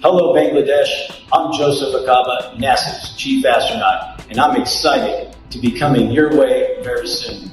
Hello, Bangladesh. I'm Joseph Akaba, NASA's chief astronaut, and I'm excited to be coming your way very soon.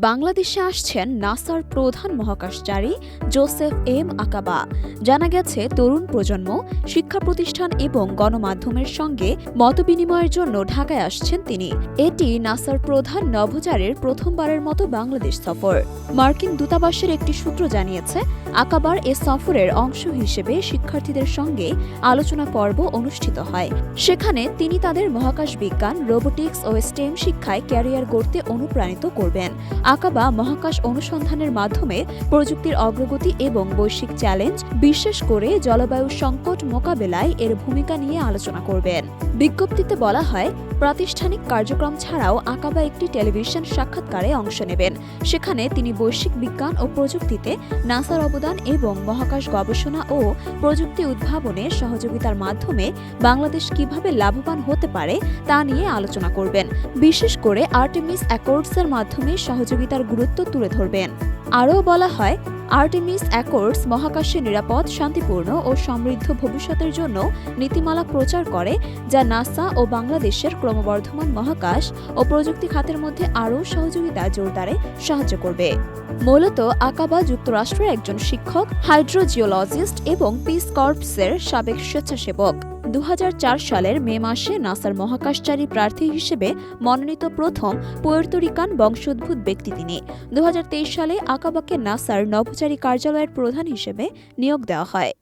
বাংলাদেশে আসছেন নাসার প্রধান মহাকাশচারী Joseph M আকাবা। জানা গেছে, তরুণ প্রজন্ম, শিক্ষা প্রতিষ্ঠান এবং গণমাধ্যমের সঙ্গে মতবিনিময়ের জন্য ঢাকায় আসছেন তিনি। এটি নাসার প্রধান নভোচারের প্রথমবারের মতো বাংলাদেশ সফর। মার্কিন দূতাবাসের একটি সূত্র জানিয়েছে, আকাবার এ সফরের অংশ হিসেবে শিক্ষার্থীদের সঙ্গে আলোচনা পর্ব অনুষ্ঠিত হয়। সেখানে তিনি তাদের মহাকাশ বিজ্ঞান, রোবোটিক্স ও স্টেম শিক্ষায় ক্যারিয়ার গড়তে অনুপ্রাণিত করবেন। আকাবা মহাকাশ অনুসন্ধানের মাধ্যমে প্রযুক্তির অগ্রগতি এবং বৈশ্বিক চ্যালেঞ্জ বিশেষ করে জলবায়ু সংকট মোকাবেলায় এর ভূমিকা নিয়ে আলোচনা করবেন। বিজ্ঞপ্তিতে বলা হয়, প্রাতিষ্ঠানিক কার্যক্রম ছাড়াও আকাবা একটি টেলিভিশন সাক্ষাৎকারে অংশ নেবেন। সেখানে তিনি বৈশ্বিক বিজ্ঞান ও প্রযুক্তিতে নাসার অবদান এবং মহাকাশ গবেষণা ও প্রযুক্তি উদ্ভাবনে সহযোগিতার মাধ্যমে বাংলাদেশ কীভাবে লাভবান হতে পারে তা নিয়ে আলোচনা করবেন। বিশেষ করে আর্টেমিস অ্যাকর্ডসের মাধ্যমে সহযোগিতার গুরুত্ব তুলে ধরবেন। আরও বলা হয়, আর্টেমিস অ্যাকর্ডস মহাকাশে নিরাপদ, শান্তিপূর্ণ ও সমৃদ্ধ ভবিষ্যতের জন্য নীতিমালা প্রচার করে, যা নাসা ও বাংলাদেশের ক্রমবর্ধমান মহাকাশ ও প্রযুক্তি খাতের মধ্যে আরও সহযোগিতা জোরদারে সাহায্য করবে। মূলত আকাবা যুক্তরাষ্ট্রের একজন শিক্ষক, হাইড্রোজিওলজিস্ট এবং পিস কর্পসের সাবেক স্বেচ্ছাসেবক। চার সালের মে মাসে নাসার মহাকাশচারী প্রার্থী হিসেবে মনোনীত প্রথম পুয়ের্তোরিকান বংশোদ্ভূত ব্যক্তি তিনি। দুহাজার তেইশ সালে আকাবাকে নাসার নভোচারী কার্যালয়ের প্রধান হিসেবে নিয়োগ দেওয়া হয়।